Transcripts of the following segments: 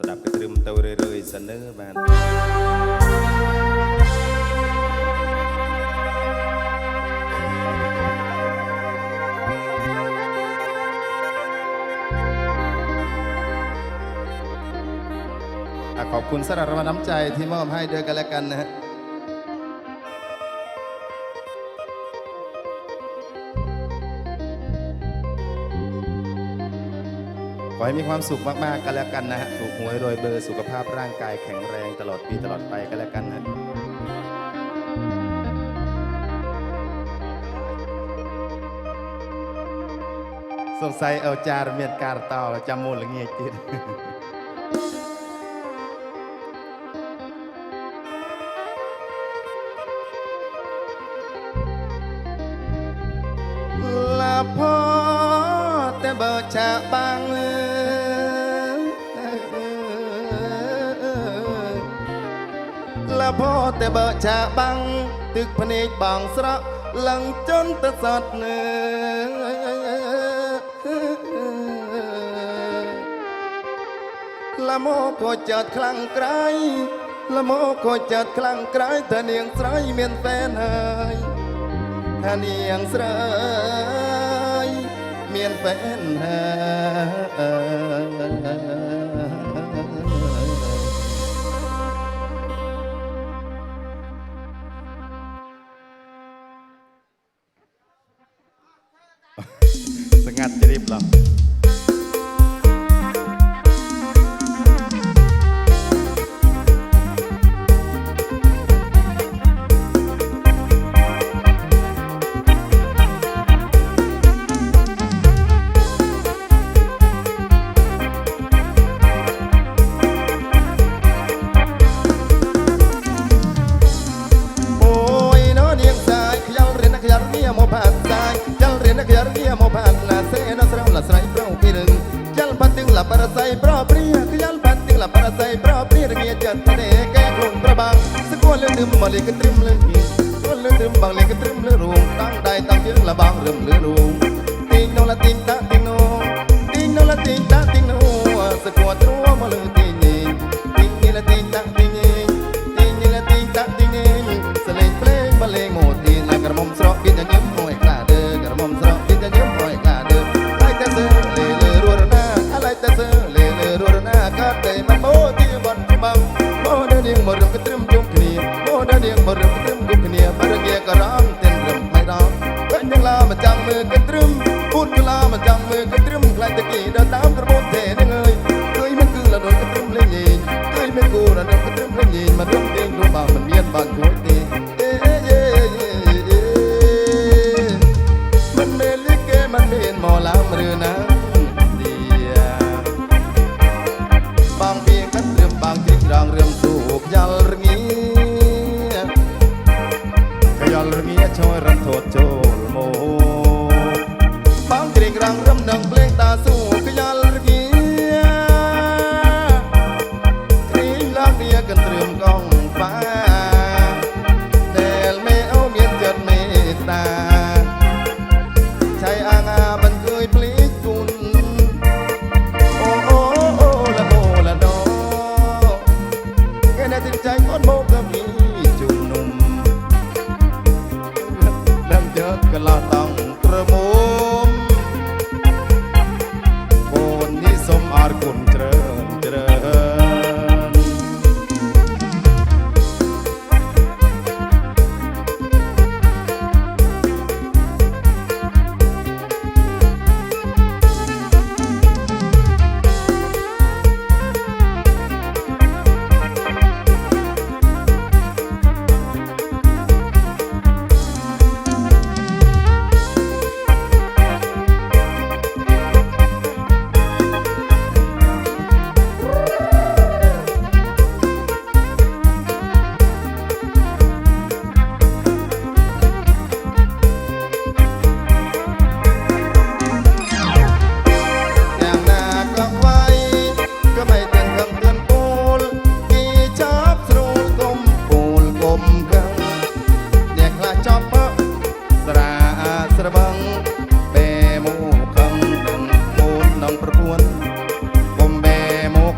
ស្ដាប់កត្រឹមទៅរឿយៗសិនើបាទขอบคุณสรัรางวัน้ำใจที่มอบให้ด้วยกันแล้วกันนะฮะ ขอให้มีความสุขมากๆกันแล้วกันนะฮะถูกหวยรวยเบอร์สุขภาพร่างกายแข็งแรงตลอดปีตลอดไปกันแล้วกันนะสงสัยเอาจารเมียนการต่จำมูลหรือเงี้ยจิตลาพอแต่เบอร์ชาบาง ពោតែបើចាបាំងទឹកភ្នែកបងស្រក់លឹងជន់ទៅសត់នឿលមកក៏ចាត់ខ្លាំងក្រៃលមកក៏ចាត់ខ្លាំងក្រៃតានាងស្រីមានតែនហើយថានាងស្រីមានតែនហើយ sangat jerip lah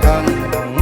ang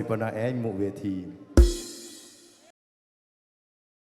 ยปนาแอ้งหมู่เวที